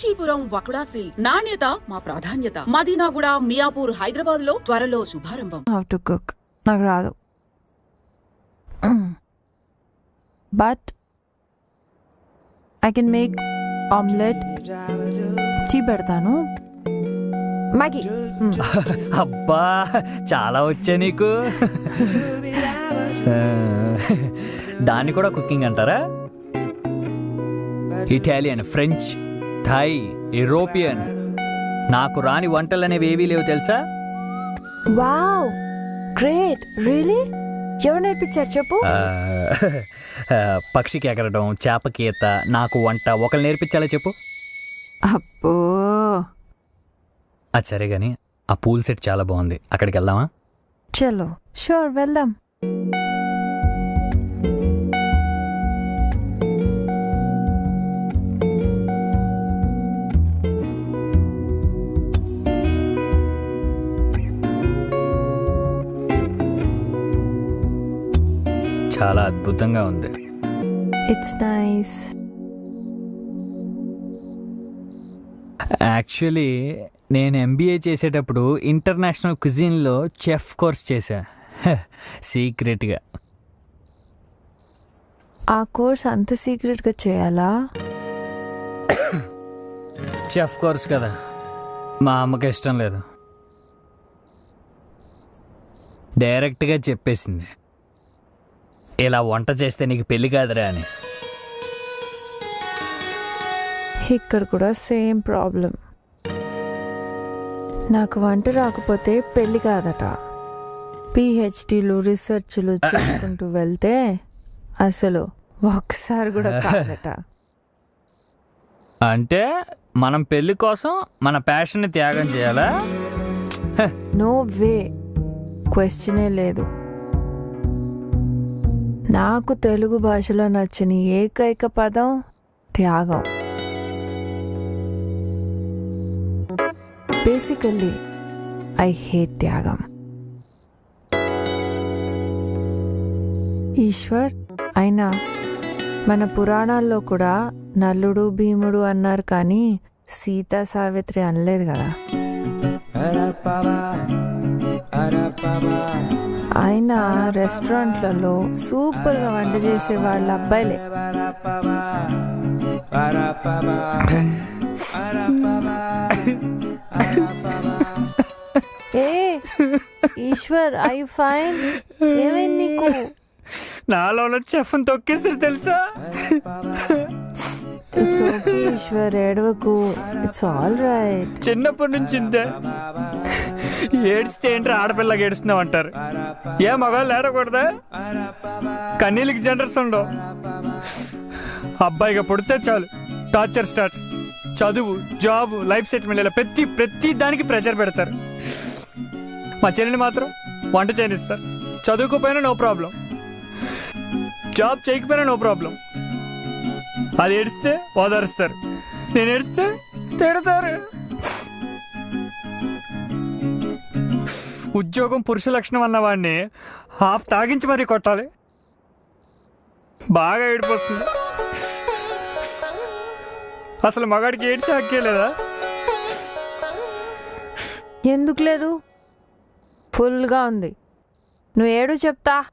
Kanchipuram వకుడా silks. నాణ్యత మా ప్రాధాన్యత. మదీనాగుడ మియాపూర్ హైదరాబాద్లో త్వరలో శుభారంభం. హౌ టు కుక్ నాకు రాదు. But I can make omelette tea పెడతాను. మ్యాగీ. అబ్బా చాలా వచ్చా నీకు. దాన్ని కూడా కుకింగ్ అంటారా? Italian French. Thai European. నాకు రాని వంటలు అనేవి ఏవీ లేవు తెలుసా? వావ్! గ్రేట్! రియలీ? ఎవరు నేర్పించారు చెప్పు? ఆ, పక్షికి ఎగరడం చేపకి ఈత నాకు వంట ఒకరు నేర్పించాలా చెప్పు? అబ్బో! అది సరే కానీ ఆ పూల్ సెట్ చాలా బాగుంది. అక్కడికి వెళ్దామా? చలో షూర్ వెళ్దాం. అద్భుతంగా ఉంది. ఇట్స్ నైస్ యాక్చువల్లీ నేను ఎంబీఏ చేసేటప్పుడు ఇంటర్నేషనల్ క్విజిన్లో చెఫ్ కోర్స్ చేశా. సీక్రెట్గా ఆ కోర్స్ అంత సీక్రెట్గా చేయాలా? చెఫ్ కోర్స్ కదా. మా అమ్మకి ఇష్టం లేదు. డైరెక్ట్గా చెప్పేసింది. ఇలా వంట చేస్తే నీకు పెళ్ళి కాదురా అని. ఇక్కడ కూడా సేమ్ ప్రాబ్లం. నాకు వంట రాకపోతే పెళ్ళి కాదట. పిహెచ్డీలు రీసెర్చ్లు చేసుకుంటూ వెళ్తే అసలు ఒక్కసారి కూడా కాదట. అంటే మనం పెళ్ళి కోసం మన ప్యాషన్ని త్యాగం చేయాలా? నో వే క్వశ్చనే లేదు. నాకు తెలుగు భాషలో నచ్చిన ఏకైక పదం త్యాగం. బేసికల్లీ ఐ హేట్ త్యాగం. ఈశ్వర్ అయినా మన పురాణాల్లో కూడా నల్లుడు భీముడు అన్నారు కానీ సీతా సావిత్రి అనలేదు కదా. ఆయన రెస్టారెంట్లలో సూపర్గా వంట చేసే వాళ్ళ అబ్బాయిలే. ఏ ఈశ్వర్ ఐ ఫైన్ ఏమైంది నీకు? నాలో ఉన్న చెఫ్ని తొక్కేసి తెలుసా? ఇట్స్ ఓకే ఈశ్వర్ ఏడవకు. ఇట్స్ ఆల్ రైట్ చిన్నప్పటి నుంచి ఇంతే. ఏడిస్తే ఏంట్రా ఆడపిల్లకి ఏడుస్తున్నావు అంటారు. ఏ మగవాళ్ళు ఏడకూడదా కన్నీళ్ళకి జనరస్ ఉండవు. అబ్బాయిగా పుడితే చాలు. Torture starts. చదువు జాబ్ లైఫ్ సెటిల్మెంట్ ఇలా ప్రతి ప్రతి దానికి ప్రెషర్ పెడతారు. మా చెల్లిని మాత్రం వంట చేయనిస్తారు. చదువుకోపోయినా నో ప్రాబ్లం. జాబ్ చేయకపోయినా నో ప్రాబ్లం అది ఏడిస్తే ఓదారుస్తారు. నేను ఏడిస్తే తిడతారు. ఉద్యోగం పురుష లక్షణం అన్నవాడిని హాఫ్ తాగించి మరీ కొట్టాలి. బాగా ఏడిపోస్తుంది. అసలు మగాడికి ఏడ్చి హక్కే లేదా? ఎందుకు లేదు? ఫుల్గా ఉంది. నువ్వు ఏడు చెప్తా.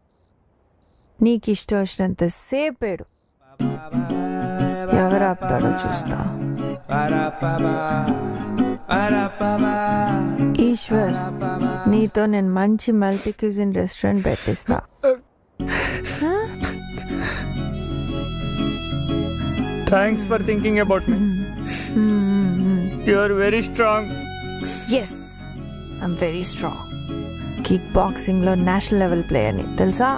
నీకు ఇష్టం వచ్చినంత సేపు ఏడు ఎవరు ఆపుతాడో చూస్తా. ఈశ్వర్ నీతో నేను మంచి multi cuisine restaurant పెట్టిస్తా. Thanks for thinking about me you are very strong yes I'm very strong kick బాక్సింగ్లో national level ప్లేయర్ని తెలుసా.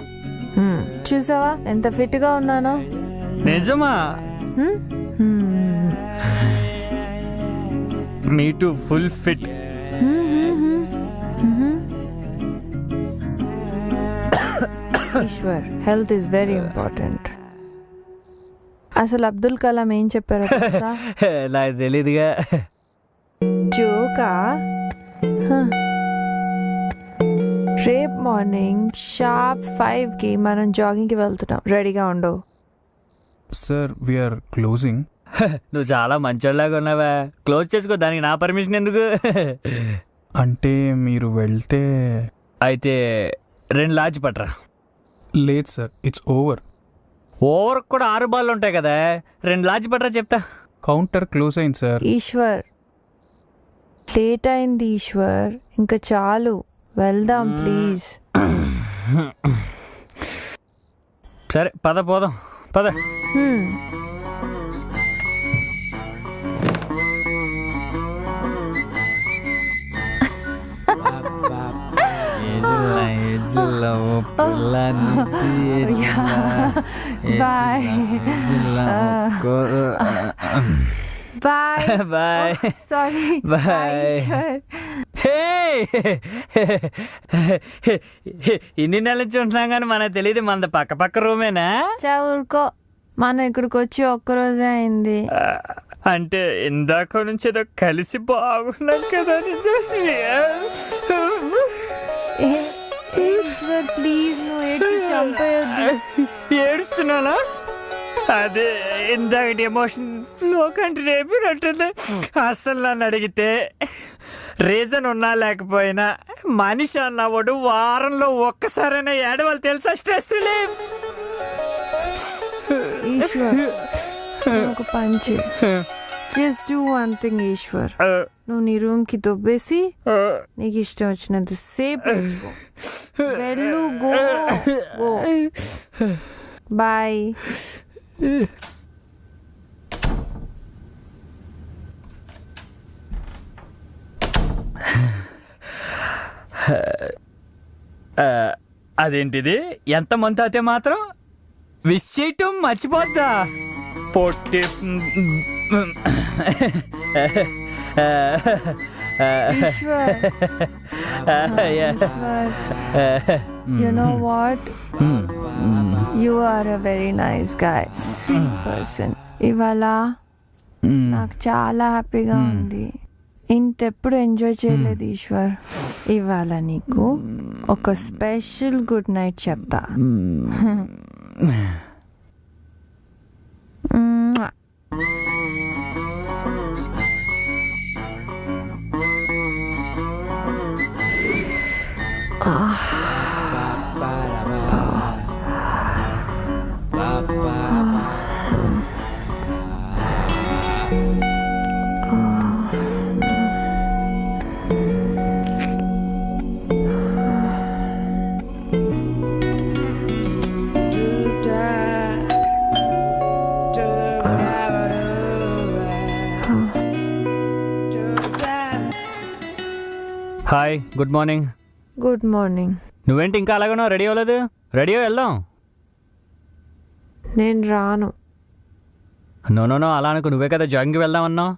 చూసావా? ఎంత ఫిట్గా ఉన్నానో. నిజమా. Me too full fit. Eshwar health is very important. అసలు అబ్దుల్ కలాం ఏం చెప్పారో నాకు తెలీదుగా. జోకా. రేపు మార్నింగ్ షార్ప్ ఫైవ్కి మనం జాగింగ్కి వెళ్తున్నాం. రెడీగా ఉండు. సార్ వీఆర్ క్లోజింగ్ నువ్వు చాలా మంచోళ్ళలాగా ఉన్నావా? క్లోజ్ చేసుకో దానికి నా పర్మిషన్ ఎందుకు? అంటే మీరు వెళ్తే అయితే రెండు లాడ్జ్ పట్రా. లేదు సార్ ఇట్స్ ఓవర్ ఓవర్ కూడా ఆరు బాళ్ళు ఉంటాయి కదా రెండు లాడ్జ్ పట్రా చెప్తా. కౌంటర్ క్లోజ్ అయింది సార్. ఈశ్వర్ లేట్ అయింది ఈశ్వర్ ఇంకా చాలు. వెళ్దాం ప్లీజ్ సరే పద పోదాం పద హ్మ్. Bye bye bye sorry Bye. Eshwar ఇన్ని నెలల నుంచి ఉంటున్నాం కానీ మనకు తెలియదు మన పక్క పక్క రూమేనా? ఊరుకో. మనం ఇక్కడికి వచ్చి ఒక్కరోజే అయింది. అంటే ఇందాక నుంచి ఏదో కలిసి బాగున్నాం కదా ప్లీజ్ నువ్వు ఏడ్చి చంపేయొద్దు. ఏడుస్తున్నానా? అదే ఇందాకటి ఎమోషన్ ఫ్లో కంటే రేపినట్టుంది. అసలు నన్ను అడిగితే రీజన్ ఉన్నా లేకపోయినా మనిషి అన్నవాడు వారంలో ఒక్కసారైనా ఏడవాలి తెలుసా? Stress relief! ఈశ్వర్ ఒక పంచి just do one thing Eshwar. నువ్వు నీ రూమ్కి దొబ్బేసి నీకు ఇష్టం వచ్చినంత సేపు. వెళ్ళు గో బాయ్ అదేంటిది? ఎంత మంత్ అయితే మాత్రం విష్ చేయటం మర్చిపోద్దా? పొట్టి Eshwar. You. Know what you are a very nice guy sweet person ఇవాళ నాకు చాలా హ్యాపీగా ఉంది. ఇంతెప్పుడు ఎంజాయ్ చేయలేదు ఈశ్వర్. ఇవాళ నీకు ఒక స్పెషల్ గుడ్ నైట్ చెప్తా. మ్మ్. Hi good morning. Good morning. నువ్వేంటి ఇంకా అలాగనో రెడీ అవ్వలేదు? రెడీ వెళ్దాం. నేను రాను. నో నో నో అలా అనుకో నువ్వే కదా జాగింగ్కి వెళ్దాం అన్నావు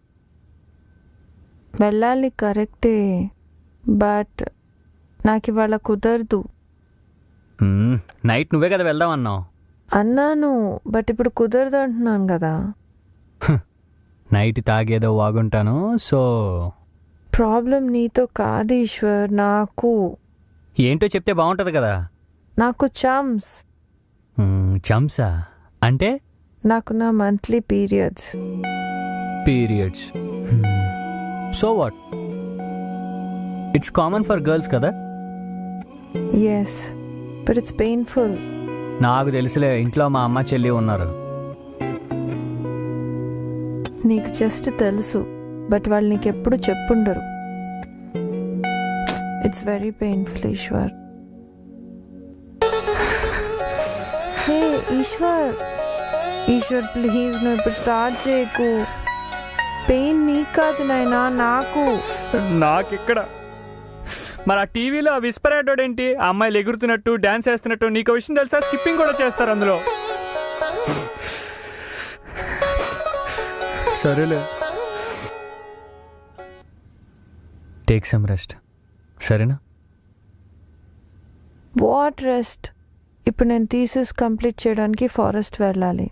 వెళ్ళాలి కరెక్టే. బట్ నాకు ఇవాళ కుదరదు. మ్మ్, నైట్ నువ్వే కదా వెళ్దాం అన్నావు అన్నాను బట్ ఇప్పుడు కుదరదు అంటున్నాను కదా. నైట్ తాగేదో వాగుంటాను సో ప్రాబ్లం నీతో కాదు ఈశ్వర్ నాకు. ఏంటో చెప్తే బాగుంటుంది కదా. నాకు చమ్స్ మ్మ్, చంసా అంటే? నాకు నా monthly periods periods so what it's common for girls కదా? ఎస్ బట్ ఇట్స్ పెయిన్ఫుల్ నాకు తెలుసులే ఇంట్లో మా అమ్మ చెల్లి ఉన్నారు. నీకు జస్ట్ తెలుసు. బట్ వాళ్ళు నీకు ఎప్పుడు చెప్పుండరు. It's very painful Eshwar hey Eshwar Eshwar please నువ్వు ఇప్పుడు స్టార్ట్ చేయకు. పెయిన్ నీకు కాదు నాయనా నాకు. నాకు ఇక్కడ మరి ఆ టీవీలో విస్పర్ ఏంటి ఆ అమ్మాయిలు ఎగురుతున్నట్టు డాన్స్ వేస్తున్నట్టు నీకు విషయం తెలుసా? స్కిప్పింగ్ కూడా చేస్తారు అందులో. సరేలే. టేక్ సమ్ రెస్ట్ సరేనా? What rest? ఇప్పుడు నేను థీసిస్ కంప్లీట్ చేయడానికి ఫారెస్ట్ వెళ్ళాలి.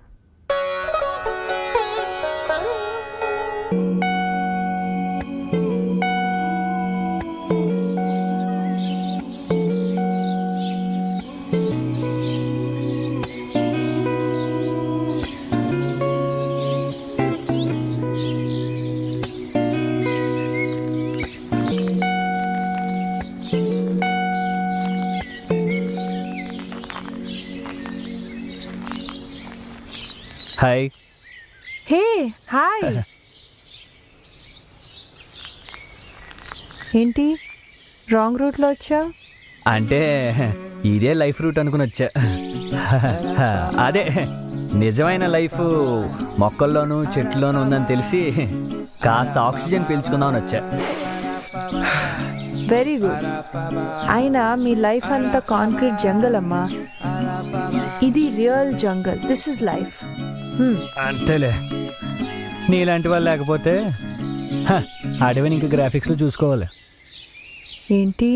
ఏంటి? రాంగ్ రూట్లో వచ్చా? అంటే ఇదే లైఫ్ రూట్ అనుకుని వచ్చా. అదే నిజమైన లైఫ్ మొక్కల్లోనూ చెట్లలోనూ ఉందని తెలిసి కాస్త ఆక్సిజన్ పీల్చుకుందామని వచ్చా. వెరీ గుడ్ అయినా మీ లైఫ్ అంతా కాంక్రీట్ జంగల్ అమ్మా. ఇది real jungle this is life అంతేలే. నీలాంటి వాళ్ళు లేకపోతే అడవిని ఇంకా గ్రాఫిక్స్లో చూసుకోవాలి. ఏంటి?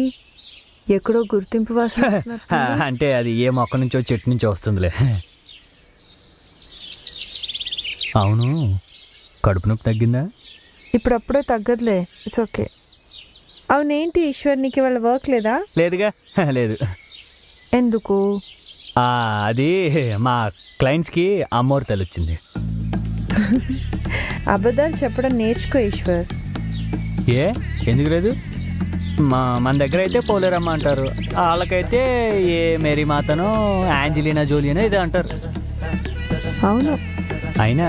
ఎక్కడో గుర్తింపు వాసన వస్తున్నట్టుంది. అంటే అది ఏ మొక్క నుంచో చెట్టు నుంచో వస్తుందిలే. అవును కడుపు నొప్పి తగ్గిందా? ఇప్పుడప్పుడే తగ్గదులే ఇట్స్ ఓకే అవునేంటి ఈశ్వర్ నీకు ఇవాళ వర్క్ లేదా? లేదుగా లేదు. ఎందుకు? ఆ, అది మా క్లయింట్స్కి అమ్మోరు తల్లి వచ్చింది అబద్ధాలు చెప్పడం నేర్చుకో ఈశ్వర్. ఏ? ఎందుకు లేదు? మా మన దగ్గర అయితే పోలేరమ్మ అంటారు. వాళ్ళకైతే ఏ మేరీ మాతనో యాంజలీనా జోలియనో ఇదే అంటారు. అవును. అయినా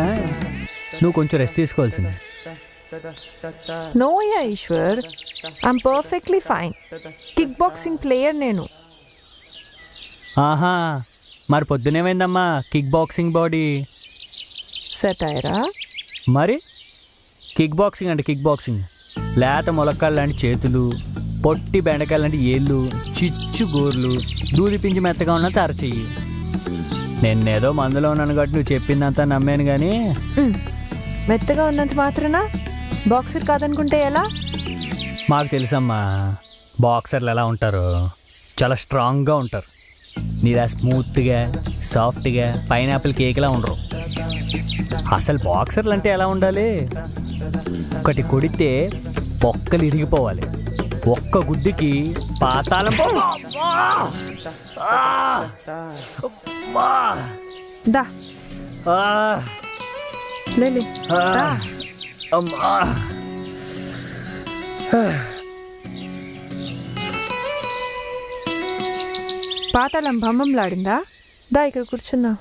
నువ్వు కొంచెం రెస్ట్ తీసుకోవాల్సిందే. No ya Eshwar I'm perfectly fine kick boxing player నేను. ఆహా మరి పొద్దునేమైందమ్మా కిక్ బాక్సింగ్ బాడీ సెటైరా మరి? కిక్ బాక్సింగ్ అంటే కిక్ బాక్సింగ్ లేత మొలక్కాలు లాంటి చేతులు పొట్టి బెండకాయలు లాంటి ఏళ్ళు చిచ్చు గోర్లు దూది పించి మెత్తగా ఉన్నంత అరచెయ్యి నేనేదో మందులో ఉన్నాను కాబట్టి నువ్వు చెప్పిందంతా నమ్మాను కానీ మెత్తగా ఉన్నంత మాత్రాన? బాక్సర్ కాదనుకుంటే ఎలా? మాకు తెలుసమ్మా బాక్సర్లు ఎలా ఉంటారు. చాలా స్ట్రాంగ్గా ఉంటారు. నీలా స్మూత్గా సాఫ్ట్గా పైనాపిల్ కేక్లా ఉండరు. అసలు బాక్సర్లు అంటే ఎలా ఉండాలి? ఒకటి కొడితే బొక్కలు ఇరిగిపోవాలి. ఒక్క గుడ్డుకి పాతాళం! దా. ఆ! లేలే అమ్మా! పాతాళం దా ఇక్కడ కూర్చున్నా.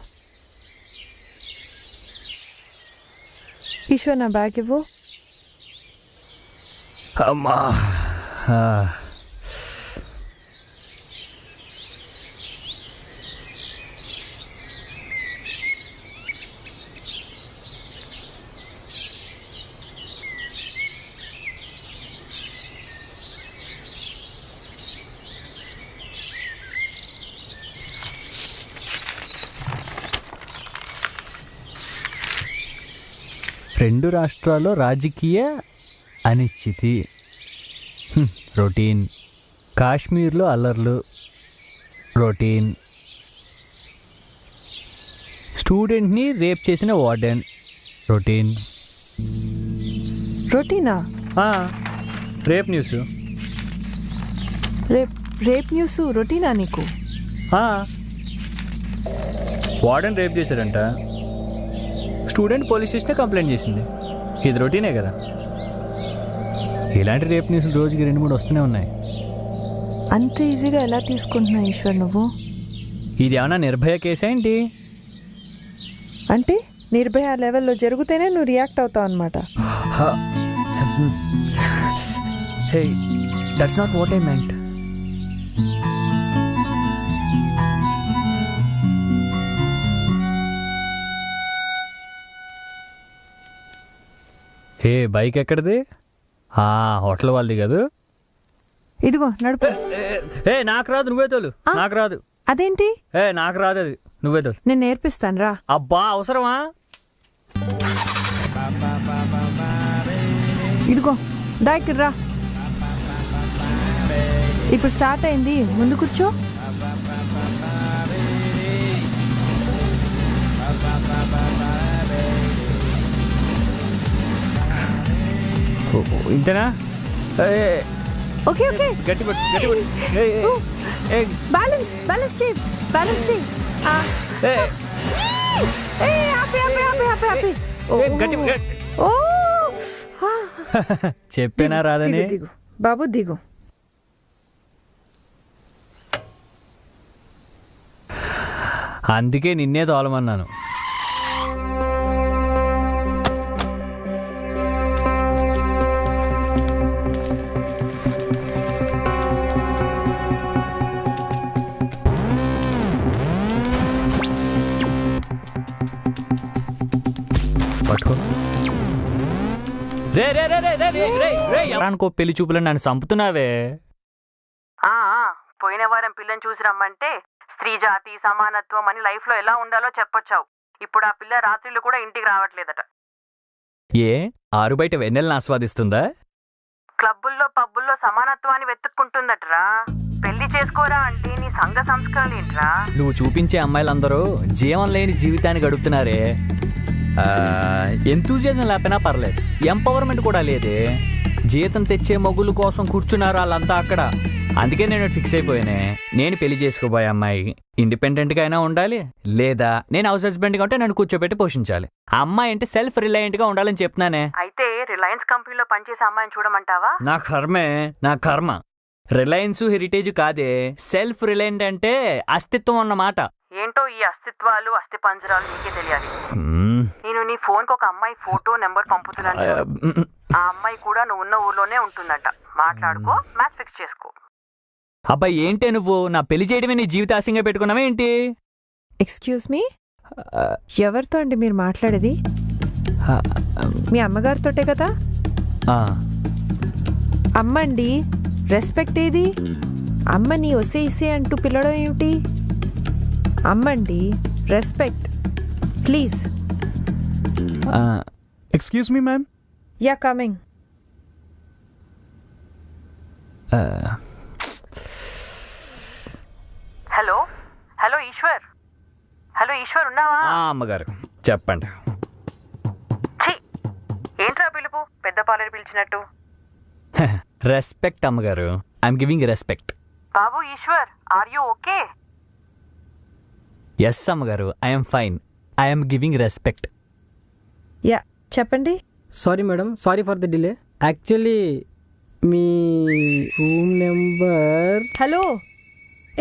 ఈశ్వర్ నా బ్యాగ్ ఇవ్వు. అమ్మా. రెండు రాష్ట్రాల్లో రాజకీయ అనిశ్చితి. రొటీన్. కాశ్మీర్లో అల్లర్లు. రొటీన్. స్టూడెంట్ని రేప్ చేసిన warden. Routine. రొటీనా? Rape news. Rape rape news రొటీనా నీకు. వార్డెన్ రేప్ చేశాడంట. స్టూడెంట్ పోలీస్ స్టేషన్ కంప్లైంట్ చేసింది. ఇది రొటీనే కదా. ఇలాంటి రేప్ న్యూస్లు రోజుకి రెండు మూడు వస్తూనే ఉన్నాయి. అంత ఈజీగా ఎలా తీసుకుంటున్నా ఈశ్వర్ నువ్వు? ఇది ఏమన్నా నిర్భయ కేసా ఏంటి? అంటే నిర్భయ లెవెల్లో జరిగితేనే నువ్వు రియాక్ట్ అవుతావు అనమాట hey. That's not what I meant hey bike ఎక్కడిది? ఆ, హోటల్ వాళ్ళది కాదు. ఇదిగో నడుపు. ఏ నాకు రాదు నువ్వే తోలు. నాకు రాదు. అదేంటి? ఏ నాకు రాదు అది. నువ్వే తోలు. నేను నేర్పిస్తాను రా. అబ్బా అవసరమా? ఇదిగో దా ఇక్కడ రా ఇప్పుడు స్టార్ట్ అయింది. ముందు కూర్చో. ఇంతేనా? Okay okay. గట్టి పట్టు గట్టి పట్టు. బ్యాలెన్స్ బ్యాలెన్స్ చేయి బ్యాలెన్స్ చేయి. చెప్పేనా రాదని దిగు. బాబు దిగు. అందుకే నిన్నే తోలమన్నాను. రే రే రే రే రే రే రే రే ఎవరానికో పెళ్ళి చూపులని నన్ను చంపుతున్నావే? ఆ ఆ, పోయిన వారం పిల్లని చూసి రమ్మంటే స్త్రీ జాతి సమానత్వం అని లైఫ్లో ఎలా ఉండాలో చెప్పొచ్చావు. ఇప్పుడు ఆ పిల్ల రాత్రిళ్ళు కూడా ఇంటికి రావట్లేదట. ఏ? ఆరు బయట వెన్నెలను ఆస్వాదిస్తుందా? క్లబ్బుల్లో పబ్బుల్లో సమానత్వాన్ని వెతుక్కుంటుందటరా. పెళ్ళి చేసుకోరా అంటే నీ సంఘ సంస్కరణలు ఏంట్రా నువ్వు చూపించే అమ్మాయిలందరూ జీవం లేని జీవితాన్ని గడుపుతున్నారే. ఎంతూజియాజం లేకపోయినా పర్లేదు. ఎంపవర్మెంట్ కూడా లేదే. జీతం తెచ్చే మొగుల కోసం కూర్చున్నారు వాళ్ళంతా అక్కడ. అందుకే నేను ఫిక్స్ అయిపోయానే. నేను పెళ్ళి చేసుకోబోయే అమ్మాయి. ఇండిపెండెంట్గా అయినా ఉండాలి లేదా నేను హౌస్ హస్బెండ్గా ఉంటే నన్ను కూర్చోబెట్టి పోషించాలి. ఆ అమ్మాయి అంటే సెల్ఫ్ రిలయంట్గా ఉండాలని చెప్తున్నానే. అయితే రిలయన్స్ కంపెనీలో పనిచేసే అమ్మాయిని చూడమంటావా? నా కర్మే నా కర్మ. రిలయన్స్ హెరిటేజ్ కాదే. సెల్ఫ్ రిలయంట్ అంటే అస్తిత్వం అన్నమాట. ఏంటో ఈ అస్తిత్వాలు అస్థి పంజరాలు నీకే తెలియాలి. నేను నీ ఫోన్కు ఒక అమ్మాయి ఫోటో నెంబర్ పంపుతున్నాను ఆ, అమ్మాయి కూడా నువ్వు ఉన్న ఊర్లోనే ఉంటుందంట. మాట్లాడుకో మ్యాచ్ ఫిక్స్ చేసుకో. అబ్బాయి ఏంటే నువ్వు? నా పెళ్ళి చేయడమే నీ జీవిత ఆశంగా పెట్టుకున్నావా ఏంటి? ఎక్స్క్యూజ్ మీ ఎవరితో అండి మీరు మాట్లాడేది? మీ అమ్మగారితోటే కదా? ఆ, అమ్మండి రెస్పెక్ట్ ఏది? అమ్మని ఒసే ఇసే అంటూ పిలవడం ఏమిటి? అమ్మండి respect please excuse me ma'am yeah coming hello hello Eshwar hello Eshwar ఉన్నావా? అమ్మగారు చెప్పండి. ఏంట్రా పిలుపు? పెద్ద పాలేరు పిలిచినట్టు. రెస్పెక్ట్ అమ్మగారు. I'm giving respect Babu Eshwar are you okay yes అమ్మగారు I'm fine I'm giving respect yeah చెప్పండి. Sorry madam sorry for the delay actually me room number hello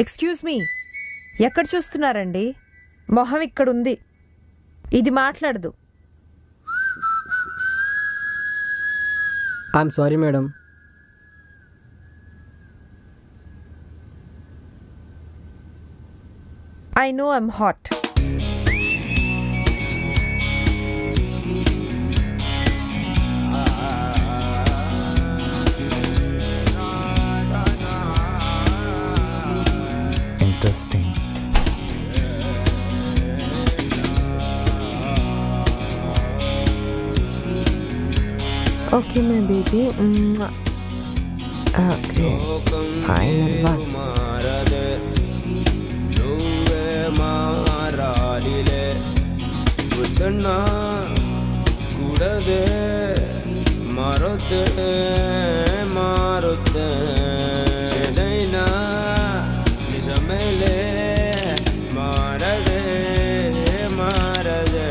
excuse me ఎక్కడ చూస్తున్నారండి? మొహం ఇక్కడ ఉంది ఇది మాట్లాడదు. I'm sorry madam I know I'm hot. Interesting. Okay, my baby. Mm. Okay. Final one. என்னா கூடது மறத்து மாறுத்து. செடைனா நிஜமேலே மாறது மாறது.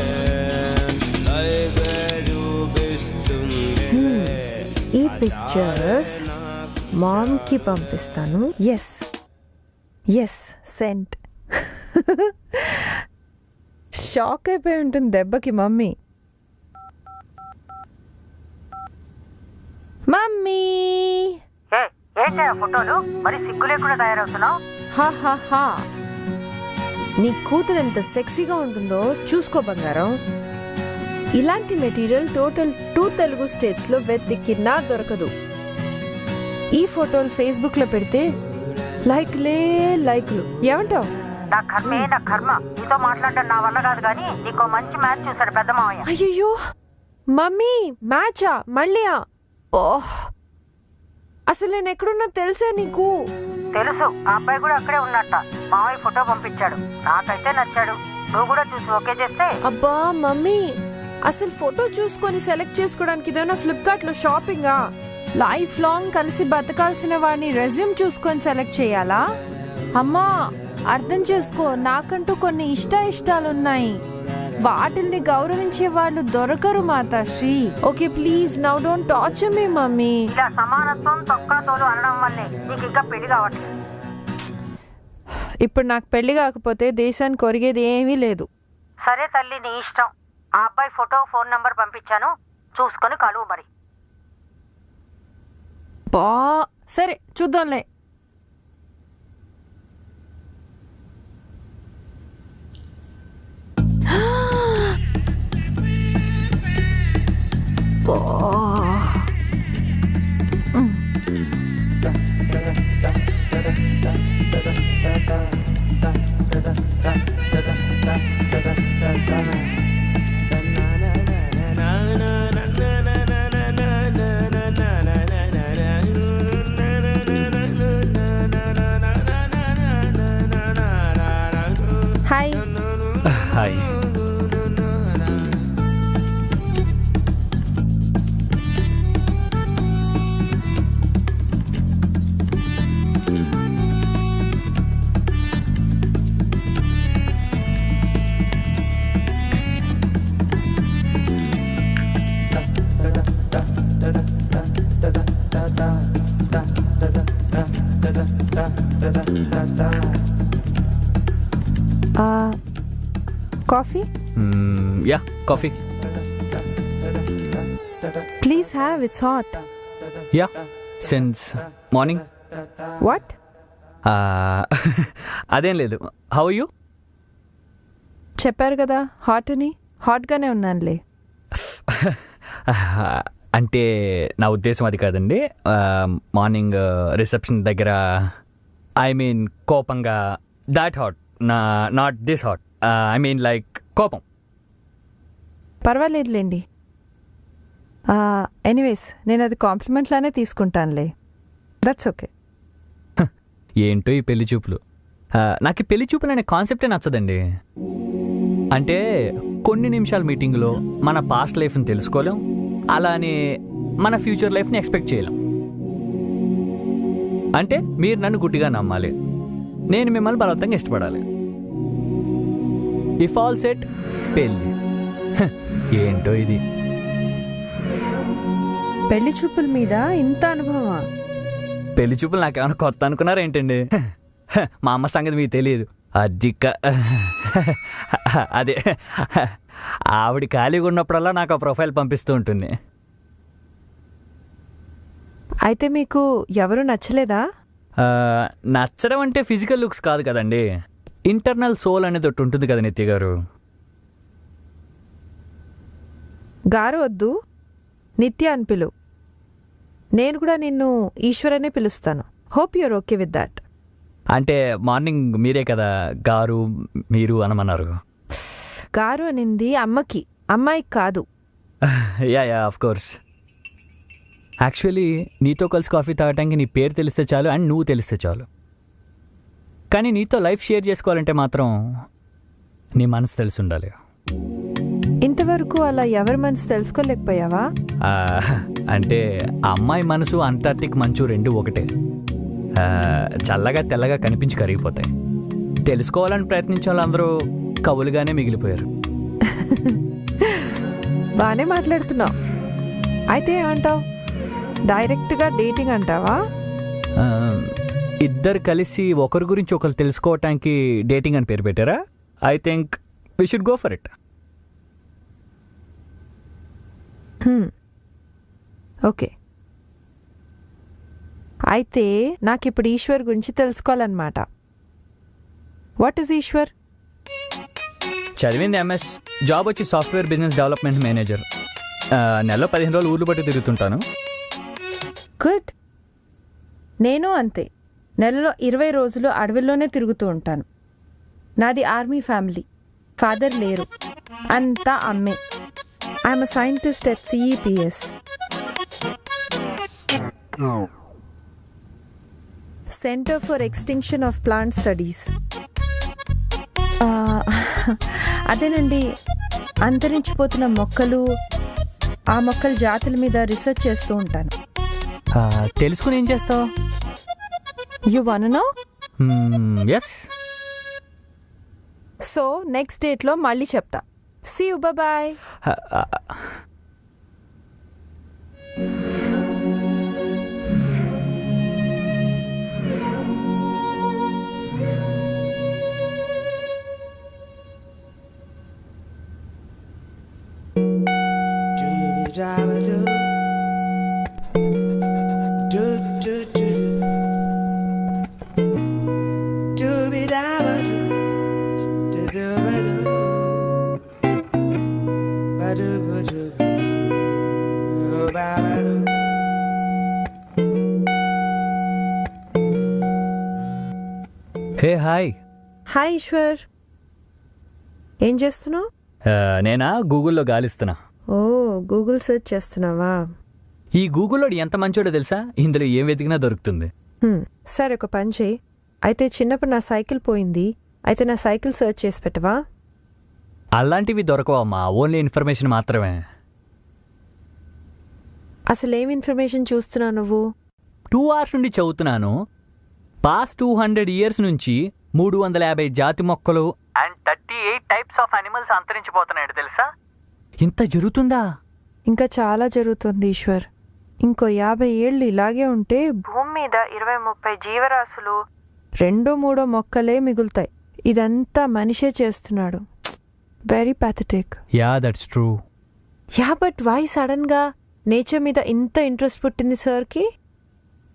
ఈ పిక్చర్స్ మామ్కి పంపిస్తాను ఎస్ ఎస్ సెంట్ షాక్ అయిపోయి ఉంటుంది దెబ్బకి మమ్మీ. మమ్మీ. ఏ ఏంటా ఫోటోలు? మరి సిగ్గు లేకుండా తయారవుతున్నావు? హా హా హా. నీ కూతురు ఎంత సెక్సీగా ఉంటుందో చూసుకో బంగారం. ఇలాంటి మెటీరియల్ టోటల్ టూ తెలుగు స్టేట్స్లో వెతికినా దొరకదు. ఈ ఫోటోలు ఫేస్బుక్లో పెడితే లైక్లే లైక్లు. ఏమంటావు? నా కర్మే నా కర్మ. నీతో మాట్లాడడం నా వల్ల కాదు కానీ నీకో మంచి మ్యాచ్ చూసాడు పెద్ద మావయ్య. అయ్యయ్యో! మమ్మీ మ్యాచా మళ్ళీయా ఓహ్! అసలు నేను ఎక్కడున్నా తెలుసా నీకు? తెలుసు. ఆ అబ్బాయి కూడా అక్కడే ఉన్నట్ట. మావయ్య ఫోటో పంపించాడు. నాకైతే నచ్చాడు. నువ్వు కూడా చూసి ఓకే చేస్తే? అబ్బా మమ్మీ! అసలు ఫోటో చూసుకొని సెలెక్ట్ చేసుకోవడానికి ఇదేనా ఫ్లిప్కార్ట్లో షాపింగా? లైఫ్ లాంగ్ కలిసి బతకాల్సిన వాడిని రెజ్యూమ్ చూసుకొని సెలెక్ట్ చేయాలా? అమ్మా! అర్థం చేసుకో నాకంటూ కొన్ని ఇష్ట ఇష్టాలు ఉన్నాయి వాటిల్ని గౌరవించే వాళ్ళు దొరకరు Matasri. Okay please now don't torture me mummy. ఇలా సమానత్వం తొక్క తోలు అనడం వల్లే నీకు ఇంకా పెళ్ళి కావట్లేదు. ఇప్పుడు నాకు పెళ్ళి కాకపోతే దేశానికి ఒరిగేది ఏమీ లేదు. సరే తల్లి నీ ఇష్టం. ఆ అబ్బాయి ఫోటో ఫోన్ నంబర్ పంపించాను. చూసుకొని కలువు మరి. బా సరే చూద్దాంలే. అబ్బా hi hi coffee yeah coffee please have it's hot yeah since morning what అదేం లేదు. హౌ యూ చెప్పారు కదా హాట్ అని హాట్గానే ఉన్నానులే. అంటే నా ఉద్దేశం అది కాదండి. మార్నింగ్ రిసెప్షన్ దగ్గర ఐ మీన్ కోపంగా దాట్ హాట్ నా not this hot I mean like కోపం. పర్వాలేదులేండి. ఎనీవేస్ నేను అది కాంప్లిమెంట్లానే తీసుకుంటానులే. దట్స్ ఓకే ఏంటో ఈ పెళ్ళి చూపులు. నాకు ఈ పెళ్ళి చూపులు అనే కాన్సెప్టే నచ్చదండి. అంటే కొన్ని నిమిషాల మీటింగ్లో మన పాస్ట్ లైఫ్ని తెలుసుకోలేం అలానే మన ఫ్యూచర్ లైఫ్ని ఎక్స్పెక్ట్ చేయలేం. అంటే మీరు నన్ను గుడ్డిగా నమ్మాలి. నేను మిమ్మల్ని బలవంతంగా ఇష్టపడాలి. ఆల్ సెట్ పెళ్ళి. ఏంటో ఇది? పెళ్ళి చూపుల మీద ఇంత అనుభవమా? పెళ్ళి చూపులు నాకేమైనా కొత్త అనుకున్నారా ఏంటండి హ, మా అమ్మ సంగతి మీకు తెలియదు. అదిక్క అదే ఆవిడ ఖాళీగా ఉన్నప్పుడల్లా నాకు ఆ ప్రొఫైల్ పంపిస్తూ ఉంటుంది. అయితే మీకు ఎవరు నచ్చలేదా? నచ్చడం అంటే ఫిజికల్ లుక్స్ కాదు కదండి. ఇంటర్నల్ సోల్ అనేది ఒకటి ఉంటుంది కదా నిత్య గారు? గారు వద్దు. నిత్య అని పిలు. నేను కూడా నిన్ను ఈశ్వరనే పిలుస్తాను. Hope your okay with that. అంటే మార్నింగ్ మీరే కదా గారు మీరు అనమన్నారు? గారు అనింది అమ్మకి. అమ్మాయికి కాదు. Yeah yeah of course actually నీతో కలిసి కాఫీ తాగటానికి నీ పేరు తెలిస్తే చాలు అండ్ నువ్వు తెలిస్తే చాలు. కానీ నీతో లైఫ్ షేర్ చేసుకోవాలంటే మాత్రం నీ మనసు తెలిసి ఉండాలి. ఇంతవరకు అలా ఎవరి మనసు తెలుసుకోలేకపోయావా? ఆ, అంటే ఆ అమ్మాయి మనసు అంటార్టిక్ మంచు రెండు ఒకటే. ఆ, చల్లగా తెల్లగా కనిపించి కరిగిపోతాయి. తెలుసుకోవాలని ప్రయత్నించే వాళ్ళందరూ కవులుగానే మిగిలిపోయారు. బాగానే మాట్లాడుతున్నావు. అయితే ఏమంటావు? డైరెక్ట్గా డేటింగ్ అంటావా? ఆ, ఇద్దరు కలిసి ఒకరి గురించి ఒకరు తెలుసుకోవటానికి డేటింగ్ అని పేరు పెట్టారా? I think we should go for it. Okay. అయితే నాకు ఇప్పుడు ఈశ్వర్ గురించి తెలుసుకోవాలన్నమాట. What is Eshwar? చదివింది ఎంఎస్ జాబ్ వచ్చి సాఫ్ట్వేర్ బిజినెస్ డెవలప్మెంట్ మేనేజర్. నెలలో పదిహేను రోజులు ఊర్లు బట్టి తిరుగుతుంటాను. గుడ్. నేను అంతే. నెలలో ఇరవై రోజులు అడవిలోనే తిరుగుతూ ఉంటాను. నాది ఆర్మీ ఫ్యామిలీ. ఫాదర్ లేరు. అంతా అమ్మే. I'm scientist at CEPS. Centre for extinction of plant studies. అదేనండి. అంతరించిపోతున్న మొక్కలు ఆ మొక్కల జాతుల మీద రీసెర్చ్ చేస్తూ ఉంటాను. తెలుసుకుని ఏం చేస్తావు? You wanna know yes so next డేట్లో మళ్ళీ చెప్తా. See you bye Doo-doo-dabba-doo. Hey hi hi Eshwar ఏం చేస్తున్నావు? నేనా? గూగుల్లో గాలిస్తున్నా. ఓ గూగుల్ సెర్చ్ చేస్తున్నావా? ఈ గూగుల్లో ఎంత మంచోడో తెలుసా? ఇందులో ఏం వెతికినా దొరుకుతుంది. సరే ఒక పని చేయి. అయితే చిన్నప్పుడు నా సైకిల్ పోయింది. అయితే నా సైకిల్ సెర్చ్ చేసి పెట్టవా? అలాంటివి దొరకవమ్మా. ఓన్లీ ఇన్ఫర్మేషన్ మాత్రమే. అసలు ఏం ఇన్ఫర్మేషన్ చూస్తున్నావు నువ్వు? టూ అవర్స్ నుండి చదువుతున్నాను. పాస్ట్ టూ హండ్రెడ్ ఇయర్స్ నుంచి మూడు వందల యాభై జాతి మొక్కలు and thirty eight types of animals అంతరించిపోతున్నాయి తెలుసా? ఇంత జరుగుతుందా? ఇంకా చాలా జరుగుతుంది ఈశ్వర్. ఇంకో యాభై ఏళ్ళు ఇలాగే ఉంటే భూమి మీద ఇరవై ముప్పై జీవరాశులు రెండో మూడో మొక్కలే మిగులుతాయి. ఇదంతా మనిషే చేస్తున్నాడు. Very pathetic yeah that's true yeah but why సడన్గా నేచర్ మీద ఇంత ఇంట్రెస్ట్ పుట్టింది సార్కి?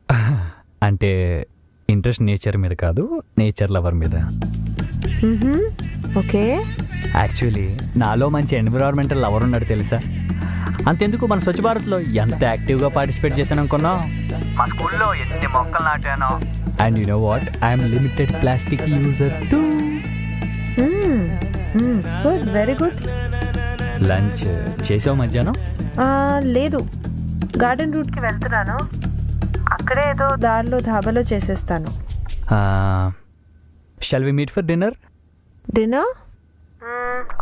అంటే ఇంట్రెస్ట్ నేచర్ మీద కాదు నేచర్ లవర్ మీద. ఓకే. యాక్చువల్లీ నాలో మంచి ఎన్విరాన్మెంటల్ లవర్ ఉన్నాడు తెలుసా? అంతెందుకు మన స్వచ్ఛ భారత్లో ఎంత యాక్టివ్గా పార్టిసిపేట్ చేశాను అనుకున్నా? మా స్కూల్లో ఎన్ని మొక్కలు నాటానో. And you know what I'm limited plastic user to good very good. Lunch చేసావు మధ్యాహ్నం? లేదు. గార్డెన్ రూట్కి వెళ్తున్నాను. అక్కడే ఏదో దారిలో ధాబాలో చేసేస్తాను. Shall we meet for dinner dinner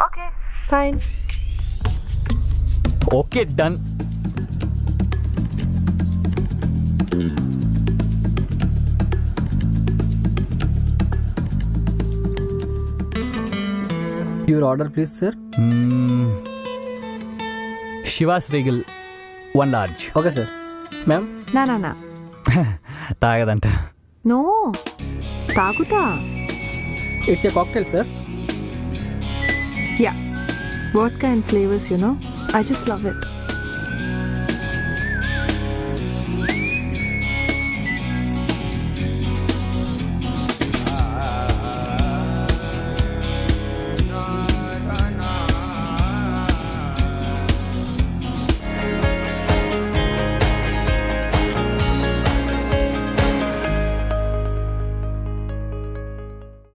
okay fine okay done your order please sir Chivas Regal one large. Okay sir. Ma'am? నా నా నా. తాగదంట. నో తాగుతా. It's a cocktail sir yeah what kind flavours you know I just love it